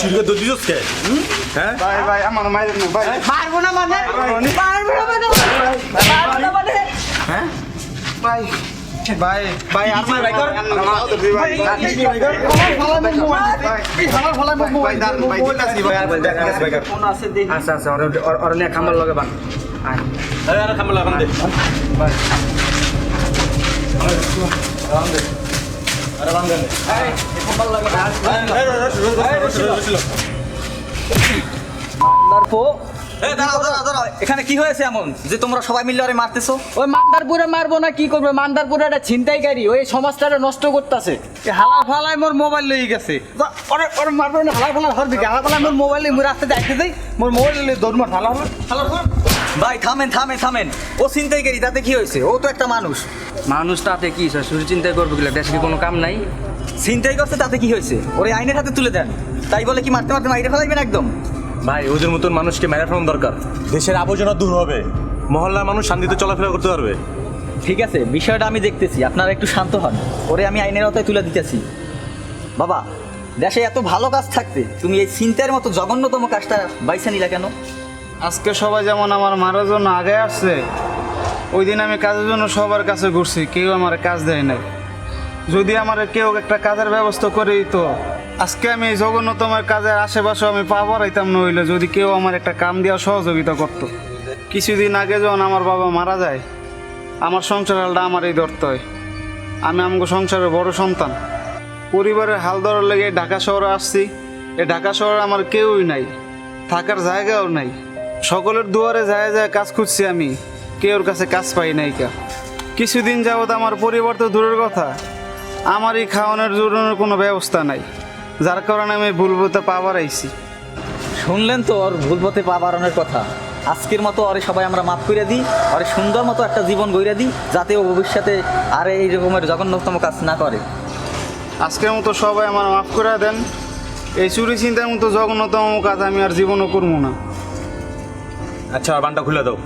চিলকে তো দিছস কে হ্যাঁ ভাই ভাই আমার মায়ের না ভাই মারবো না মানে মারবো না মানে মারবো না মানে হ্যাঁ ভাই ভাই ভাই আর ভাই ভাই কর ভাই ভাই কর ভাই ভাই ভাই দার ভাই আছে ভাই আর ভাই দেখ আছে ভাই কর কোন আছে দেখি আচ্ছা আচ্ছা ওর ওর নিয়ে খামার লগে বান আয় আরে আরে খামার লাগান দে ভাই আরে রাম দে এখানে কি হয়েছে এমন? যে তোমরা সবাই মিলে আরে মারতেছো? ওই মান্দারপুরে মারবো না কি করবে? মান্দারপুরে একটা ছিনতাইকারী ওই সমাজটারে নষ্ট করতেছে। হালা ফালাই মোর মোবাইল লই গেছে। ওরে ওরে মারবো না হালা হরবি হালা ফালাই মোর মোবাইল মোর রাস্তাতে আইতে দেই মোর মোবাইল লই দৌড় মার হালা হালা ফালাই ভাই থামেন থামেন থামেন। ও চিন্তাইকারী তাতে কি হয়েছে? ও তো একটা মানুষ। মানুষটাতে কি স্যার শুধু চিন্তা করবে গেলে দেশে কি কোনো কাম নাই? চিন্তাই করছে তাতে কি হয়েছে? ওরে আইনের হাতে তুলে দেন। তাই বলে কি মারতে মারতে মাইরে ফেলাইবেন একদম? ভাই ওদের মতন মানুষকে মেরে ফেলানো দরকার। দেশের আবর্জনা দূর হবে। মহল্লার মানুষ শান্তিতে চলাফেরা করতে পারবে। ঠিক আছে বিষয়টা আমি দেখতেছি। আপনারা একটু শান্ত হন। ওরে আমি আইনের আওতায় তুলে দিতেছি। বাবা দেশে এত ভালো কাজ থাকতে তুমি এই চিন্তার মতো জঘন্যতম কাজটা বাইছে নিলা কেন? আজকে সবাই যেমন আমার মারার জন্য আগে আসছে ওই দিন আমি কাজের জন্য সবার কাছে ঘুরছি, কেউ আমার কাজ দেয় নাই। যদি আমার কেউ একটা কাজের ব্যবস্থা করে দিত, আজকে আমি এই কাজের আশেপাশে আমি পা বাড়াইতাম নইলে যদি কেউ আমার একটা কাম দেওয়া সহযোগিতা করতো। কিছুদিন আগে যখন আমার বাবা মারা যায়, আমার সংসার হালটা আমারই ধরতে হয়। আমি আমাকে সংসারের বড় সন্তান। পরিবারের হাল ধরার লেগে ঢাকা শহরে আসছি এই ঢাকা শহরে আমার কেউই নাই, থাকার জায়গাও নাই। সকলের দুয়ারে যায় যায় কাজ খুঁজছি আমি। কেউর কাছে কাজ পাই নাই কা। কিছুদিন যাবৎ আমার পরিবার তো দূরের কথা। আমারই খাওয়ানোর জন্য কোনো ব্যবস্থা নাই। যার কারণে আমি ভুলবতে পাবার আইছি শুনলেন তো ওর ভুল পথে পা বাড়ানোর কথা। আজকের মতো ওরে সবাই আমরা মাফ করে দিই ওরে সুন্দর মতো একটা জীবন গইরা দিই যাতে ও ভবিষ্যতে আর এই রকমের জঘন্যতম কাজ না করে। আজকের মতো সবাই আমার মাফ করে দেন। এই চুরি চিন্তার মতো জঘন্যতম কাজ আমি আর জীবনও করব না। আচ্ছা বানটা খুলে দাও।